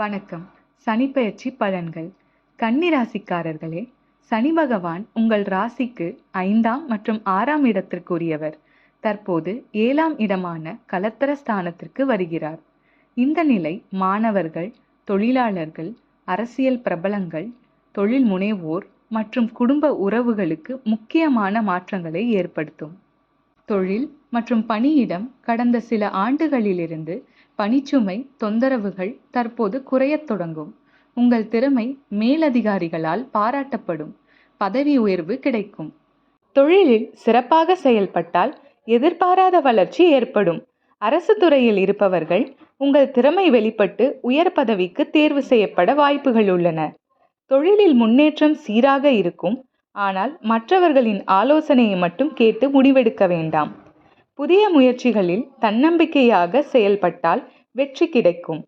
வணக்கம். சனிப்பெயர்ச்சி பலன்கள். கன்னிராசிக்காரர்களே சனி பகவான் உங்கள் ராசிக்கு ஐந்தாம் மற்றும் ஆறாம் இடத்திற்குரியவர். தற்போது ஏழாம் இடமான கலத்தர ஸ்தானத்திற்கு வருகிறார். இந்த நிலை மாணவர்கள் தொழிலாளர்கள் அரசியல் பிரபலங்கள் தொழில் முனைவோர் மற்றும் குடும்ப உறவுகளுக்கு முக்கியமான மாற்றங்களை ஏற்படுத்தும். தொழில் மற்றும் பணியிடம் கடந்த சில ஆண்டுகளிலிருந்து பணிச்சுமை தொந்தரவுகள் தற்போது குறையத் தொடங்கும். உங்கள் திறமை மேலதிகாரிகளால் பாராட்டப்படும். பதவி உயர்வு கிடைக்கும். தொழிலில் சிறப்பாக செயல்பட்டால் எதிர்பாராத வளர்ச்சி ஏற்படும். அரசு துறையில் இருப்பவர்கள் உங்கள் திறமை வெளிப்பட்டு உயர் பதவிக்கு தேர்வு செய்யப்பட வாய்ப்புகள் உள்ளன. தொழிலில் முன்னேற்றம் சீராக இருக்கும். ஆனால் மற்றவர்களின் ஆலோசனையை மட்டும் கேட்டு முடிவெடுக்க வேண்டாம். புதிய முயற்சிகளில் தன்னம்பிக்கையாக செயல்பட்டால் வெற்றி கிடைக்கும்.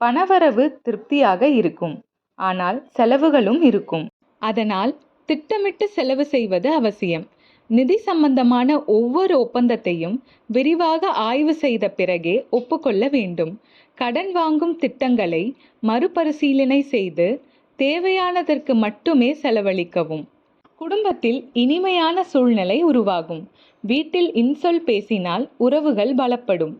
பணவரவு திருப்தியாக இருக்கும். ஆனால் செலவுகளும் இருக்கும். அதனால் திட்டமிட்டு செலவு செய்வது அவசியம். நிதி சம்பந்தமான ஒவ்வொரு ஒப்பந்தத்தையும் விரிவாக ஆய்வு செய்த பிறகே ஒப்புக்கொள்ள வேண்டும். கடன் வாங்கும் திட்டங்களை மறுபரிசீலனை செய்து தேவையானதற்கு மட்டுமே செலவழிக்கவும். குடும்பத்தில் இனிமையான சூழ்நிலை உருவாகும். வீட்டில் இன்சொல் பேசினால் உறவுகள் பலப்படும்.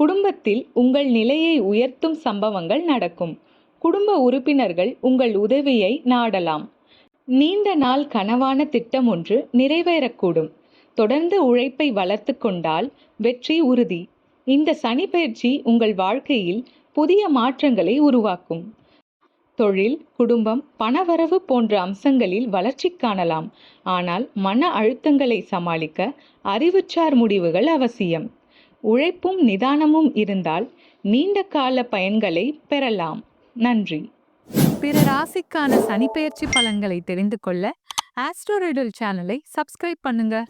குடும்பத்தில் உங்கள் நிலையை உயர்த்தும் சம்பவங்கள் நடக்கும். குடும்ப உறுப்பினர்கள் உங்கள் உதவியை நாடலாம். நீண்ட நாள் கனவான திட்டம் ஒன்று நிறைவேறக்கூடும். தொடர்ந்து உழைப்பை வளர்த்து கொண்டால் வெற்றி உறுதி. இந்த சனி பயிற்சி உங்கள் வாழ்க்கையில் புதிய மாற்றங்களை உருவாக்கும். தொழில் குடும்பம் பணவரவு போன்ற அம்சங்களில் வளர்ச்சி காணலாம். ஆனால் மன அழுத்தங்களை சமாளிக்க அறிவுச்சார் முடிவுகள் அவசியம். உழைப்பும் நிதானமும் இருந்தால் நீண்ட கால பயன்களை பெறலாம். நன்றி. பிற ராசிக்கான சனிப்பெயர்ச்சி பலன்களை தெரிந்து கொள்ள ஆஸ்ட்ரோரைடல் சேனலை சப்ஸ்கிரைப் பண்ணுங்க.